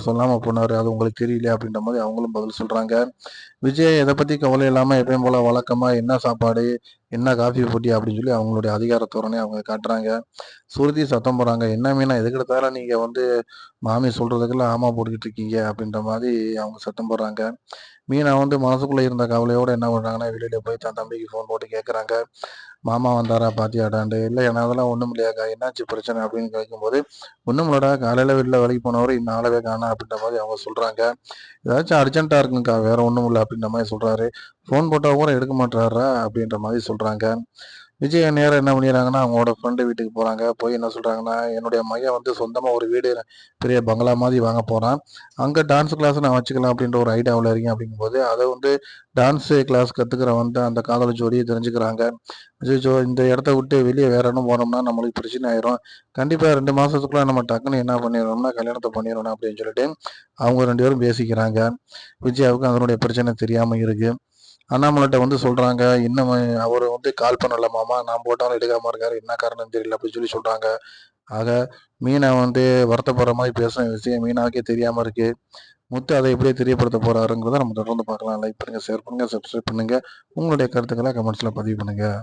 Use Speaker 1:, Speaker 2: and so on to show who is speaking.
Speaker 1: சொல்லாமல் போனார் அது உங்களுக்கு தெரியல அப்படின்ற மாதிரி அவங்களும் பதில் சொல்கிறாங்க விஜய் எதை பற்றி கவலை இல்லாமல் எப்பயும் போல் வழக்கமாக என்ன சாப்பாடு என்ன காஃபி போட்டி அப்படின்னு சொல்லி அவங்களுடைய அதிகார தோரணை அவங்க காட்டுறாங்க. சுருதி சத்தம் போடுறாங்க. என்ன மீனா எதுக்கு எடுத்தாலும் நீங்கள் வந்து மாமி சொல்கிறதுக்கெல்லாம் ஆமா போட்டுக்கிட்டு இருக்கீங்க அப்படின்ற மாதிரி அவங்க சத்தம் போடுறாங்க. மீனா வந்து மனசுக்குள்ளே இருந்த கவலையோடு என்ன பண்ணுறாங்கன்னா வெளியில் போய் தன் தம்பிக்கு ஃபோன் போட்டு கேட்குறாங்க மாமா வந்தாரா பாத்தியாடாண்டு இல்லை ஏன்னா அதெல்லாம் ஒன்றும் இல்லையாக்கா என்னாச்சு பிரச்சனை அப்படின்னு கேட்கும்போது ஒன்றும் இல்லடா காலையில் வெளில வேலைக்கு போனவர் இன்னும் ஆளவே காணா அப்படின்ற மாதிரி அவங்க சொல்கிறாங்க ஏதாச்சும் அர்ஜென்ட்டாக இருக்குங்கக்கா வேற ஒன்றும் இல்லை அப்படின்ற மாதிரி சொல்கிறாரு ஃபோன் போட்டால் கூட எடுக்க மாட்டாரா அப்படின்ற மாதிரி சொல்கிறாங்க விஜய் நேரம் என்ன பண்ணிடுறாங்கன்னா அவங்களோட ஃப்ரெண்டு வீட்டுக்கு போகிறாங்க போய் என்ன சொல்கிறாங்கன்னா என்னுடைய மையம் வந்து சொந்தமாக ஒரு வீடு பெரிய பங்களா மாதிரி வாங்க போகிறான் அங்கே டான்ஸ் கிளாஸ் நான் வச்சுக்கலாம் அப்படின்ற ஒரு ஐடியாவில் இருக்கேன் அப்படிங்கும்போது அதை வந்து டான்ஸு கிளாஸ் கற்றுக்கிற வந்து அந்த காதல் ஜோடியை தெரிஞ்சுக்கிறாங்க. ஜோ இந்த இடத்த விட்டு வெளியே வேற இடம் போனோம்னா நம்மளுக்கு பிரச்சனை ஆயிரும். கண்டிப்பாக ரெண்டு மாதத்துக்குள்ள நம்ம டக்குன்னு என்ன பண்ணிடணும்னா கல்யாணத்தை பண்ணிடணும் அப்படின்னு சொல்லிட்டு அவங்க ரெண்டு பேரும் பேசிக்கிறாங்க. விஜயாவுக்கு அதனுடைய பிரச்சனை தெரியாமல் இருக்குது அண்ணாமலைகிட்ட வந்து சொல்கிறாங்க இன்னும் அவர் வந்து கால் பண்ணல மாமா நான் போட்டாலும் எடுக்காமல் இருக்காரு என்ன காரணம் தெரியல அப்படின்னு சொல்லி சொல்கிறாங்க ஆக மீனை வந்து வருத்தப்படுற மாதிரி பேசுகிற விஷயம் மீனாவுக்கே தெரியாமல் இருக்குது முத்து அதை எப்படி தெரியப்படுத்த போகிறாருங்கிறத நம்ம தொடர்ந்து பார்க்கலாம். லைக் பண்ணுங்கள் ஷேர் பண்ணுங்கள் சப்ஸ்கிரைப் பண்ணுங்கள் உங்களுடைய கருத்துக்களை கமெண்ட்ஸில் பதிவு பண்ணுங்கள்